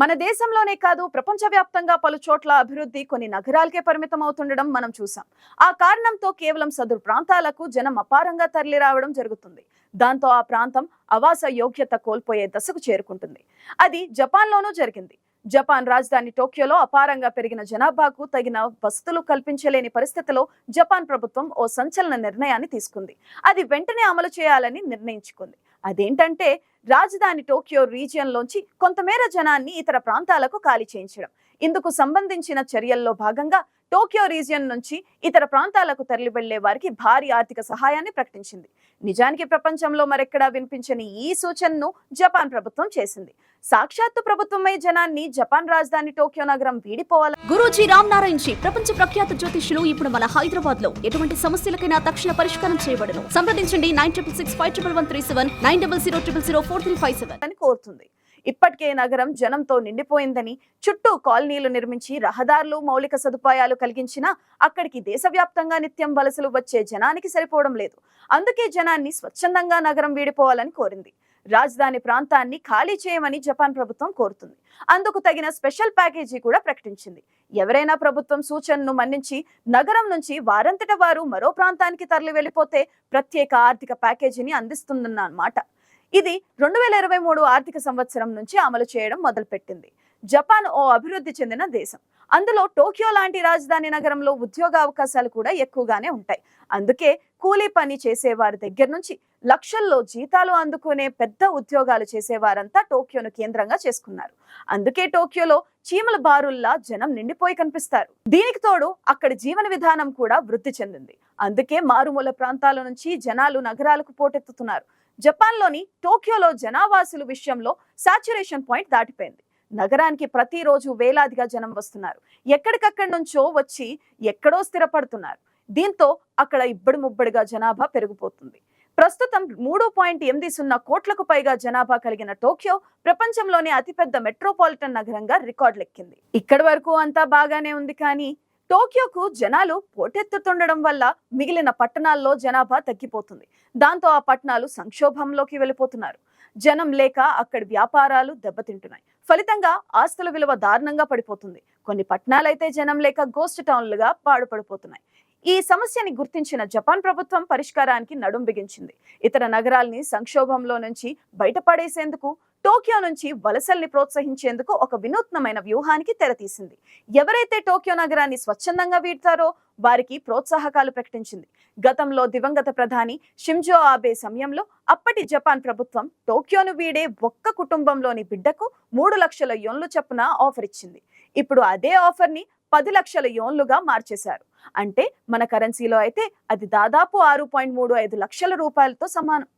మన దేశంలోనే కాదు ప్రపంచవ్యాప్తంగా పలు చోట్ల అభివృద్ధి కొన్ని నగరాలకే పరిమితం అవుతుండడం మనం చూసాం ఆ కారణంతో కేవలం సదురు ప్రాంతాలకు జనం అపారంగా తరలి రావడం జరుగుతుంది. దాంతో ఆ ప్రాంతం అవాస యోగ్యత కోల్పోయే దశకు చేరుకుంటుంది. అది జపాన్లోనూ జరిగింది. జపాన్ రాజధాని టోక్యోలో అపారంగా పెరిగిన జనాభాకు తగిన వసతులు కల్పించలేని పరిస్థితిలో జపాన్ ప్రభుత్వం ఓ సంచలన నిర్ణయాన్ని తీసుకుంది. అది వెంటనే అమలు చేయాలని నిర్ణయించుకుంది. అదేంటంటే రాజధాని టోక్యో రీజియన్ లోంచి కొంతమేర జనాన్ని ఇతర ప్రాంతాలకు ఖాళీ చేయించడం. ఇందుకు సంబంధించిన చర్యల్లో భాగంగా టోక్యో రీజియన్ నుంచి ఇతర ప్రాంతాలకు తరలి వెళ్ళే వారికి భారీ ఆర్థిక సహాయాన్ని ప్రకటించింది. నిజానికి ప్రపంచంలో మరెక్కడా వినిపించని ఈ సూచనను జపాన్ ప్రభుత్వం చేసింది. సాక్షాత్తు ప్రభుత్వమై జనాన్ని జపాన్ రాజధాని టోక్యో నగరం వీడిపోవాలని గురూజీ రామ్ నారాయణ్ జీ ప్రపంచ ప్రఖ్యాత జ్యోతిష్యులు ఇప్పుడు మన హైదరాబాద్లో ఎటువంటి సమస్యలకైనా తక్షణ పరిష్కారం చేయబడను. సంప్రదించండి nine triple six five triple one three seven nine double zero triple zero four three five seven. అని కోరుతుంది. ఇప్పటికే నగరం జనంతో నిండిపోయిందని చుట్టూ కాలనీలు నిర్మించి రహదారులు మౌలిక సదుపాయాలు కలిగించినా అక్కడికి దేశవ్యాప్తంగా నిత్యం వలసలు వచ్చే జనానికి సరిపోవడం లేదు. అందుకే జనాన్ని స్వచ్ఛందంగా నగరం వీడిపోవాలని కోరింది. రాజధాని ప్రాంతాన్ని ఖాళీ చేయమని జపాన్ ప్రభుత్వం కోరుతుంది. అందుకు తగిన స్పెషల్ ప్యాకేజీ కూడా ప్రకటించింది. ఎవరైనా ప్రభుత్వం సూచనను మన్నించి నగరం నుంచి వారంతట వారు మరో ప్రాంతానికి తరలి వెళ్ళిపోతే ప్రత్యేక ఆర్థిక ప్యాకేజీని అందిస్తుందన్న మాట. ఇది రెండు వేల ఇరవై మూడు ఆర్థిక సంవత్సరం నుంచి అమలు చేయడం మొదలుపెట్టింది. జపాన్ ఓ అభివృద్ధి చెందిన దేశం. అందులో టోక్యో లాంటి రాజధాని నగరంలో ఉద్యోగ అవకాశాలు కూడా ఎక్కువగానే ఉంటాయి. అందుకే కూలీ పని చేసేవారి దగ్గర నుంచి లక్షల్లో జీతాలు అందుకునే పెద్ద ఉద్యోగాలు చేసేవారంతా టోక్యోను కేంద్రంగా చేసుకున్నారు. అందుకే టోక్యోలో చీమల బారుల్లా జనం నిండిపోయి కనిపిస్తారు. దీనికి తోడు అక్కడి జీవన విధానం కూడా వృద్ధి చెందింది. అందుకే మారుమూల ప్రాంతాల నుంచి జనాలు నగరాలకు పోటెత్తుతున్నారు. జపాన్లోని టోక్యోలో జనావాసుల విషయంలో సాచురేషన్ పాయింట్ దాటిపోయింది. నగరానికి ప్రతిరోజు వేలాదిగా జనం వస్తున్నారు. ఎక్కడికక్కడి నుంచో వచ్చి ఎక్కడో స్థిరపడుతున్నారు. దీంతో అక్కడ ఇబ్బడి ముబ్బడిగా జనాభా పెరిగిపోతుంది. ప్రస్తుతం మూడు పాయింట్ ఎనిమిది సున్నా కోట్లకు పైగా జనాభా కలిగిన టోక్యో ప్రపంచంలోనే అతిపెద్ద మెట్రోపాలిటన్ నగరంగా రికార్డులెక్కింది. ఇక్కడి వరకు అంతా బాగానే ఉంది కానీ టోక్యోకు జనాలు పోటెత్తుతుండడం వల్ల మిగిలిన పట్టణాల్లో జనాభా తగ్గిపోతుంది. దాంతో ఆ పట్టణాలు సంక్షోభంలోకి వెళ్ళిపోతున్నారు. జనం లేక అక్కడి వ్యాపారాలు దెబ్బతింటున్నాయి. ఫలితంగా ఆస్తుల విలువ దారుణంగా పడిపోతుంది. కొన్ని పట్టణాలైతే జనం లేక గోస్ట్ టౌన్లుగా పాడుపడిపోతున్నాయి. ఈ సమస్యని గుర్తించిన జపాన్ ప్రభుత్వం పరిష్కారానికి నడుం బిగించింది. ఇతర నగరాల్ని సంక్షోభంలో నుంచి బయటపడేసేందుకు టోక్యో నుంచి వలసల్ని ప్రోత్సహించేందుకు ఒక వినూత్నమైన వ్యూహానికి తెరతీసింది. ఎవరైతే టోక్యో నగరాన్ని స్వచ్ఛందంగా వీడతారో వారికి ప్రోత్సాహకాలు ప్రకటించింది. గతంలో దివంగత ప్రధాని షింజో ఆబే సమయంలో అప్పటి జపాన్ ప్రభుత్వం టోక్యోను వీడే ఒక్క కుటుంబంలోని బిడ్డకు మూడు లక్షల యోన్లు చొప్పున ఆఫర్ ఇచ్చింది. ఇప్పుడు అదే ఆఫర్ని పది లక్షల యోన్లుగా మార్చేశారు. అంటే మన కరెన్సీలో అయితే అది దాదాపు ఆరు పాయింట్ మూడు ఐదు లక్షల రూపాయలతో సమానం.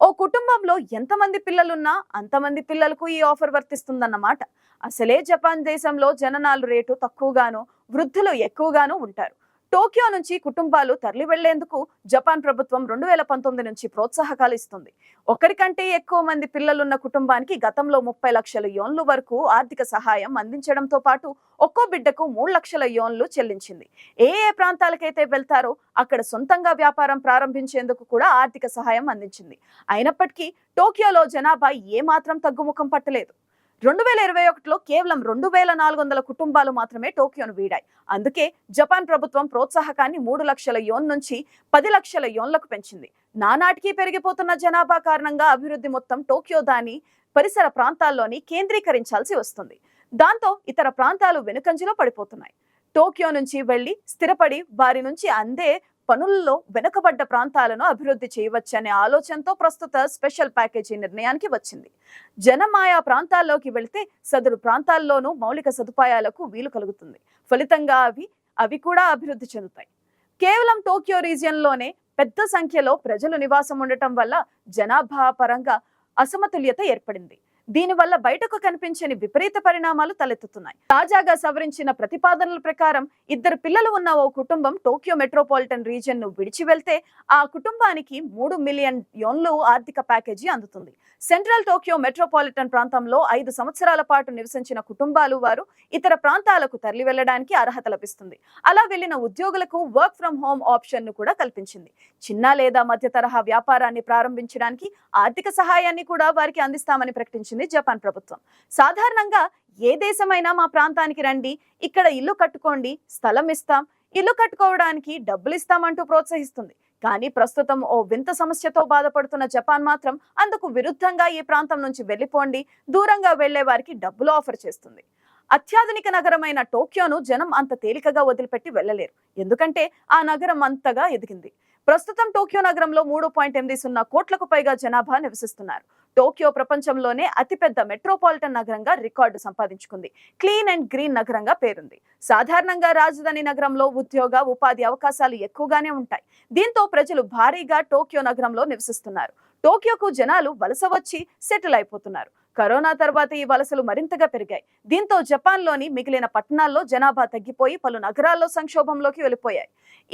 ఓ కుటుంబంలో ఎంతమంది పిల్లలున్నా అంతమంది పిల్లలకు ఈ ఆఫర్ వర్తిస్తుందన్నమాట. అసలే జపాన్ దేశంలో జననాలు రేటు తక్కువగాను వృద్ధులు ఎక్కువగాను ఉంటారు. టోక్యో నుంచి కుటుంబాలు తరలి వెళ్ళేందుకు జపాన్ ప్రభుత్వం రెండు వేల పంతొమ్మిది నుంచి ప్రోత్సాహకాలు ఇస్తుంది. ఒకరికంటే ఎక్కువ మంది పిల్లలున్న కుటుంబానికి గతంలో ముప్పై లక్షల యోన్లు వరకు ఆర్థిక సహాయం అందించడంతో పాటు ఒక్కో బిడ్డకు మూడు లక్షల యోన్లు చెల్లించింది. ఏ ఏ ప్రాంతాలకైతే వెళ్తారో అక్కడ సొంతంగా వ్యాపారం ప్రారంభించేందుకు కూడా ఆర్థిక సహాయం అందించింది. అయినప్పటికీ టోక్యోలో జనాభా ఏమాత్రం తగ్గుముఖం పట్టలేదు. రెండు వేల ఇరవై ఒకటిలో కేవలం రెండు వేల నాలుగు వందల కుటుంబాలు మాత్రమే టోక్యోను వీడాయి. అందుకే జపాన్ ప్రభుత్వం ప్రోత్సాహకాన్ని మూడు లక్షల యోన్ నుంచి పది లక్షల యోన్లకు పెంచింది. నానాటికి పెరిగిపోతున్న జనాభా కారణంగా అభివృద్ధి మొత్తం టోక్యో దాని పరిసర ప్రాంతాల్లోని కేంద్రీకరించాల్సి వస్తుంది. దాంతో ఇతర ప్రాంతాలు వెనుకంజలో పడిపోతున్నాయి. టోక్యో నుంచి వెళ్ళి స్థిరపడి వారి నుంచి అందే పనుల్లో వెనుకబడ్డ ప్రాంతాలను అభివృద్ధి చేయవచ్చనే ఆలోచనతో ప్రస్తుత స్పెషల్ ప్యాకేజీ నిర్ణయానికి వచ్చింది. జనం ఆయా ప్రాంతాల్లోకి వెళితే సదరు ప్రాంతాల్లోనూ మౌలిక సదుపాయాలకు వీలు కలుగుతుంది. ఫలితంగా అవి అవి కూడా అభివృద్ధి చెందుతాయి. కేవలం టోక్యో రీజియన్లోనే పెద్ద సంఖ్యలో ప్రజలు నివాసం ఉండటం వల్ల జనాభా పరంగా అసమతుల్యత ఏర్పడింది. దీనివల్ల బయటకు కనిపించని విపరీత పరిణామాలు తలెత్తుతున్నాయి. తాజాగా సవరించిన ప్రతిపాదనల ప్రకారం ఇద్దరు పిల్లలు ఉన్న ఓ కుటుంబం టోక్యో మెట్రోపాలిటన్ రీజియన్ను విడిచి వెళ్తే ఆ కుటుంబానికి మూడు మిలియన్ యోన్లు ఆర్థిక ప్యాకేజీ అందుతుంది. సెంట్రల్ టోక్యో మెట్రోపాలిటన్ ప్రాంతంలో ఐదు సంవత్సరాల పాటు నివసించిన కుటుంబాలు వారు ఇతర ప్రాంతాలకు తరలి వెళ్ళడానికి అర్హత లభిస్తుంది. అలా వెళ్ళిన ఉద్యోగులకు వర్క్ ఫ్రం హోమ్ ఆప్షన్ను కూడా కల్పించింది. చిన్న లేదా మధ్య తరహా వ్యాపారాన్ని ప్రారంభించడానికి ఆర్థిక సహాయాన్ని కూడా వారికి అందిస్తామని ప్రకటించింది. తీసుకొచ్చింది జపాన్ ప్రభుత్వం. సాధారణంగా ఏ దేశమైనా మా ప్రాంతానికి రండి ఇక్కడ ఇల్లు కట్టుకోండి స్థలం ఇస్తాం. ఇల్లు కట్టుకోవడానికి డబ్బులు ఇస్తామంటూ ప్రోత్సహిస్తుంది. కానీ ప్రస్తుతం ఓ వింత సమస్యతో బాధపడుతున్న జపాన్ మాత్రం అందుకు విరుద్ధంగా ఈ ప్రాంతం నుంచి వెళ్ళిపోండి దూరంగా వెళ్ళే వారికి డబ్బులు ఆఫర్ చేస్తుంది. అత్యాధునిక నగరమైన టోక్యోను జనం అంత తేలికగా వదిలిపెట్టి వెళ్ళలేరు. ఎందుకంటే ఆ నగరం అంతగా ఎదిగింది. ప్రస్తుతం టోక్యో నగరంలో మూడు పాయింట్ ఎనిమిది సున్నా కోట్లకు పైగా జనాభా నివసిస్తున్నారు. టోక్యో ప్రపంచంలోనే అతిపెద్ద మెట్రోపాలిటన్ నగరంగా రికార్డు సంపాదించుకుంది. క్లీన్ అండ్ గ్రీన్ నగరంగా పేరుంది. సాధారణంగా రాజధాని నగరంలో ఉద్యోగ ఉపాధి అవకాశాలు ఎక్కువగానే ఉంటాయి. దీంతో ప్రజలు భారీగా టోక్యో నగరంలో నివసిస్తున్నారు. టోక్యోకు జనాలు వలస వచ్చి సెటిల్ అయిపోతున్నారు. కరోనా తర్వాత ఈ వలసలు మరింతగా పెరిగాయి. దీంతో జపాన్లోని మిగిలిన పట్టణాల్లో జనాభా తగ్గిపోయి పలు నగరాల్లో సంక్షోభంలోకి వెళ్ళిపోయాయి.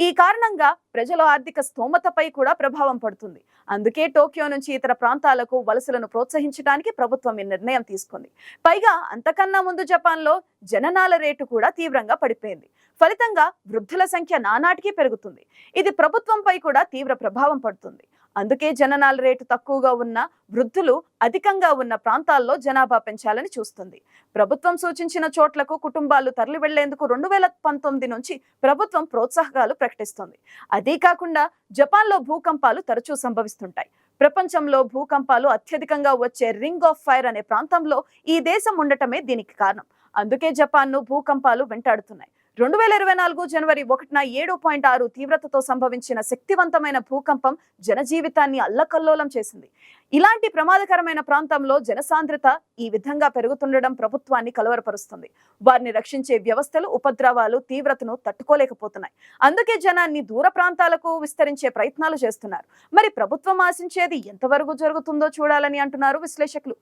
ఈ కారణంగా ప్రజల ఆర్థిక స్తోమతపై కూడా ప్రభావం పడుతుంది. అందుకే టోక్యో నుంచి ఇతర ప్రాంతాలకు వలసలను ప్రోత్సహించడానికి ప్రభుత్వం ఈ నిర్ణయం తీసుకుంది. పైగా అంతకన్నా ముందు జపాన్లో జననాల రేటు కూడా తీవ్రంగా పడిపోయింది. ఫలితంగా వృద్ధుల సంఖ్య నానాటికీ పెరుగుతుంది. ఇది ప్రభుత్వంపై కూడా తీవ్ర ప్రభావం పడుతుంది. అందుకే జననాల రేటు తక్కువగా ఉన్న వృద్ధులు అధికంగా ఉన్న ప్రాంతాల్లో జనాభా పెంచాలని చూస్తుంది. ప్రభుత్వం సూచించిన చోట్లకు కుటుంబాలు తరలి వెళ్ళేందుకు రెండు వేల పంతొమ్మిది నుంచి ప్రభుత్వం ప్రోత్సాహకాలు ప్రకటిస్తుంది. అదీ కాకుండా జపాన్లో భూకంపాలు తరచూ సంభవిస్తుంటాయి. ప్రపంచంలో భూకంపాలు అత్యధికంగా వచ్చే రింగ్ ఆఫ్ ఫైర్ అనే ప్రాంతంలో ఈ దేశం ఉండటమే దీనికి కారణం. అందుకే జపాన్ను భూకంపాలు వెంటాడుతున్నాయి. రెండు వేల ఇరవై నాలుగు జనవరి ఒకటిన ఏడు పాయింట్ ఆరు తీవ్రతతో సంభవించిన శక్తివంతమైన భూకంపం జనజీవితాన్ని అల్లకల్లోలం చేసింది. ఇలాంటి ప్రమాదకరమైన ప్రాంతంలో జనసాంద్రత ఈ విధంగా పెరుగుతుండడం ప్రభుత్వాన్ని కలవరపరుస్తుంది. వారిని రక్షించే వ్యవస్థలు ఉపద్రవాలు తీవ్రతను తట్టుకోలేకపోతున్నాయి. అందుకే జనాన్ని దూర ప్రాంతాలకు విస్తరించే ప్రయత్నాలు చేస్తున్నారు. మరి ప్రభుత్వం ఆశించేది ఎంతవరకు జరుగుతుందో చూడాలని అంటున్నారు విశ్లేషకులు.